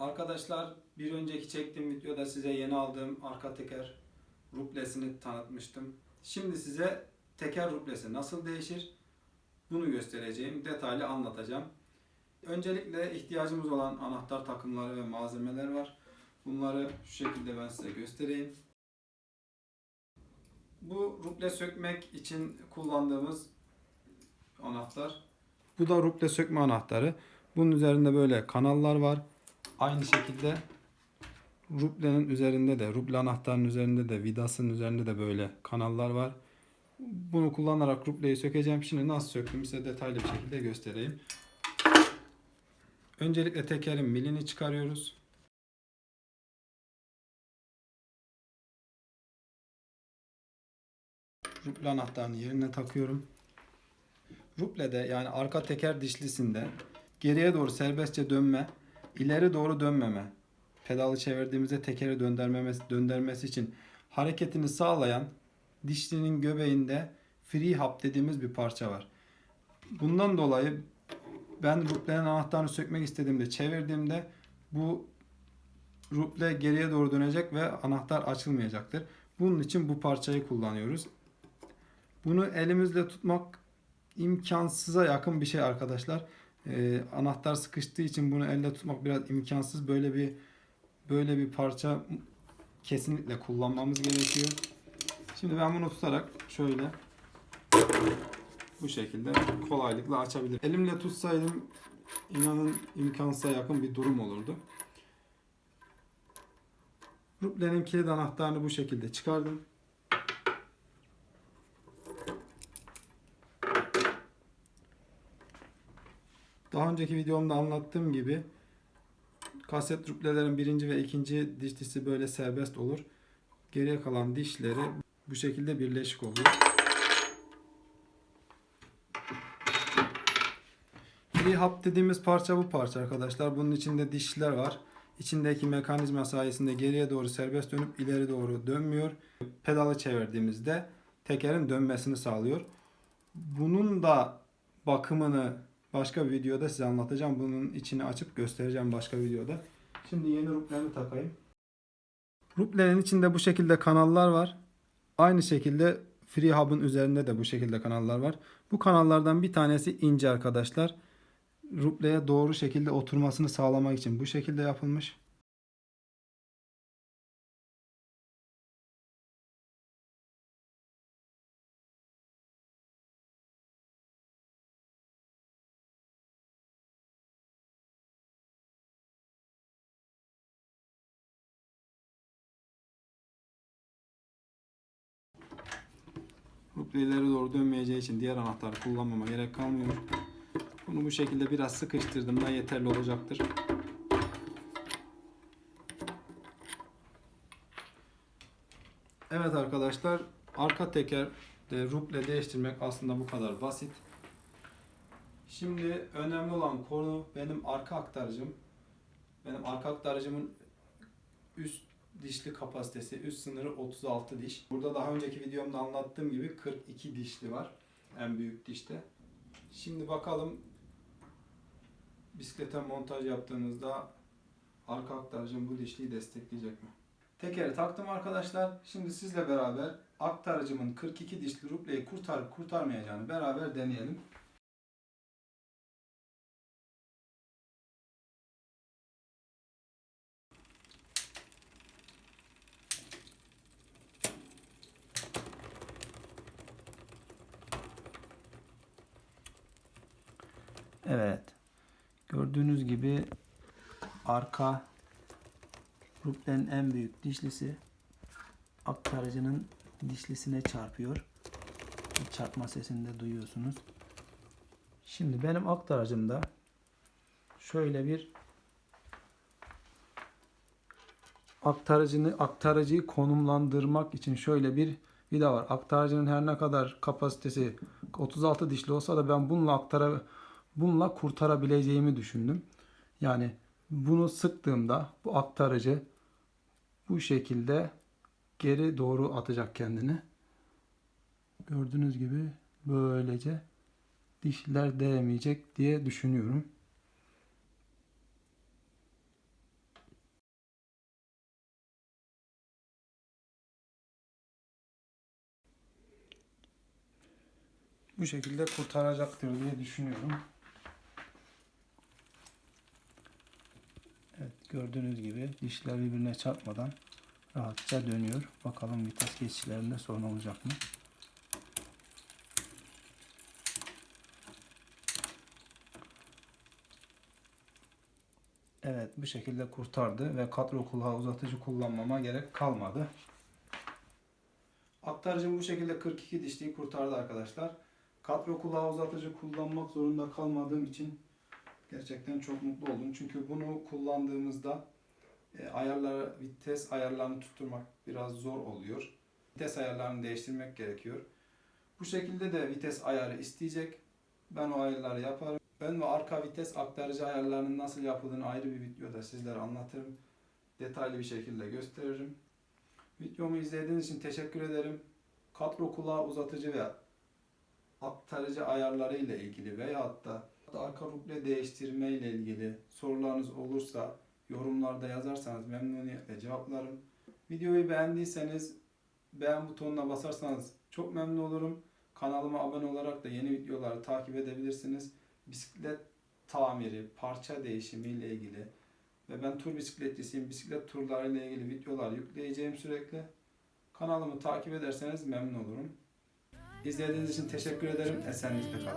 Arkadaşlar bir önceki çektiğim videoda size yeni aldığım arka teker rublesini tanıtmıştım. Şimdi size teker rublesi nasıl değişir bunu göstereceğim. Detaylı anlatacağım. Öncelikle ihtiyacımız olan anahtar takımları ve malzemeler var. Bunları şu şekilde ben size göstereyim. Bu ruble sökmek için kullandığımız anahtar. Bu da ruble sökme anahtarı. Bunun üzerinde böyle kanallar var. Aynı şekilde rublenin üzerinde de, ruble anahtarının üzerinde de, vidasının üzerinde de böyle kanallar var. Bunu kullanarak rubleyi sökeceğim. Şimdi nasıl söktüğümü size detaylı bir şekilde göstereyim. Öncelikle tekerin milini çıkarıyoruz. Ruble anahtarını yerine takıyorum. Rublede yani arka teker dişlisinde geriye doğru serbestçe dönme, ileri doğru dönmeme, pedalı çevirdiğimizde tekeri döndürmemesi, döndürmesi için hareketini sağlayan dişlinin göbeğinde free hub dediğimiz bir parça var. Bundan dolayı ben ruplenin anahtarını sökmek istediğimde çevirdiğimde bu ruble geriye doğru dönecek ve anahtar açılmayacaktır. Bunun için bu parçayı kullanıyoruz. Bunu elimizle tutmak imkansıza yakın bir şey arkadaşlar. Ee, anahtar sıkıştığı için bunu elle tutmak biraz imkansız. Böyle bir böyle bir parça kesinlikle kullanmamız gerekiyor. Şimdi ben bunu tutarak şöyle bu şekilde kolaylıkla açabilirim. Elimle tutsaydım inanın imkansıza yakın bir durum olurdu. Ruplenin kilit anahtarını bu şekilde çıkardım. Daha önceki videomda anlattığım gibi kaset ruplelerin birinci ve ikinci dişlisi böyle serbest olur. Geriye kalan dişleri bu şekilde birleşik olur. Free hub dediğimiz parça bu parça arkadaşlar. Bunun içinde dişler var. İçindeki mekanizma sayesinde geriye doğru serbest dönüp ileri doğru dönmüyor. Pedalı çevirdiğimizde tekerin dönmesini sağlıyor. Bunun da bakımını başka bir videoda size anlatacağım. Bunun içini açıp göstereceğim başka videoda. Şimdi yeni ruplemi takayım. Ruplenin içinde bu şekilde kanallar var. Aynı şekilde Free Hub'ın üzerinde de bu şekilde kanallar var. Bu kanallardan bir tanesi ince arkadaşlar. Rubleye doğru şekilde oturmasını sağlamak için bu şekilde yapılmış. İleri doğru dönmeyeceği için diğer anahtarı kullanmama gerek kalmıyor. Bunu bu şekilde biraz sıkıştırdım da yeterli olacaktır. Evet arkadaşlar arka teker de ruble değiştirmek aslında bu kadar basit. Şimdi önemli olan konu benim arka aktarıcım. Benim arka aktarıcımın üst dişli kapasitesi, üst sınırı 36 diş. Burada daha önceki videomda anlattığım gibi 42 dişli var. En büyük dişte. Şimdi bakalım bisiklete montaj yaptığınızda arka aktarıcım bu dişliyi destekleyecek mi? Tekeri taktım arkadaşlar. Şimdi sizle beraber aktarıcımın 42 dişli rupleyi kurtarıp kurtarmayacağını beraber deneyelim. Evet. Gördüğünüz gibi arka ruplenin en büyük dişlisi aktarıcının dişlisine çarpıyor. Çarpma sesini de duyuyorsunuz. Şimdi benim aktarıcımda şöyle bir aktarıcını aktarıcıyı konumlandırmak için şöyle bir vida var. Aktarıcının her ne kadar kapasitesi 36 dişli olsa da ben bununla aktara bununla kurtarabileceğimi düşündüm. Yani bunu sıktığımda bu aktarıcı bu şekilde geri doğru atacak kendini. Gördüğünüz gibi böylece dişler değmeyecek diye düşünüyorum. Bu şekilde kurtaracaktır diye düşünüyorum. Gördüğünüz gibi dişler birbirine çarpmadan rahatça dönüyor. Bakalım vites geçişlerinde sorun olacak mı? Evet bu şekilde kurtardı ve kadro kulağı uzatıcı kullanmama gerek kalmadı. Aktarıcım bu şekilde 42 dişliği kurtardı arkadaşlar. Kadro kulağı uzatıcı kullanmak zorunda kalmadığım için gerçekten çok mutlu oldum. Çünkü bunu kullandığımızda e, ayarları, vites ayarlarını tutturmak biraz zor oluyor. Vites ayarlarını değiştirmek gerekiyor. Bu şekilde de vites ayarı isteyecek. Ben o ayarları yaparım. Ben ve arka vites aktarıcı ayarlarının nasıl yapıldığını ayrı bir videoda sizlere anlatırım. Detaylı bir şekilde gösteririm. Videomu izlediğiniz için teşekkür ederim. Kadro kulağı uzatıcı ve aktarıcı ayarları ile ilgili veyahut da arka ruble değiştirme ile ilgili sorularınız olursa yorumlarda yazarsanız memnuniyetle cevaplarım. Videoyu beğendiyseniz beğen butonuna basarsanız çok memnun olurum. Kanalıma abone olarak da yeni videoları takip edebilirsiniz. Bisiklet tamiri, parça değişimi ile ilgili ve ben tur bisikletçisiyim. Bisiklet turları ile ilgili videolar yükleyeceğim sürekli. Kanalımı takip ederseniz memnun olurum. İzlediğiniz için teşekkür ederim. Esenlikle kalın.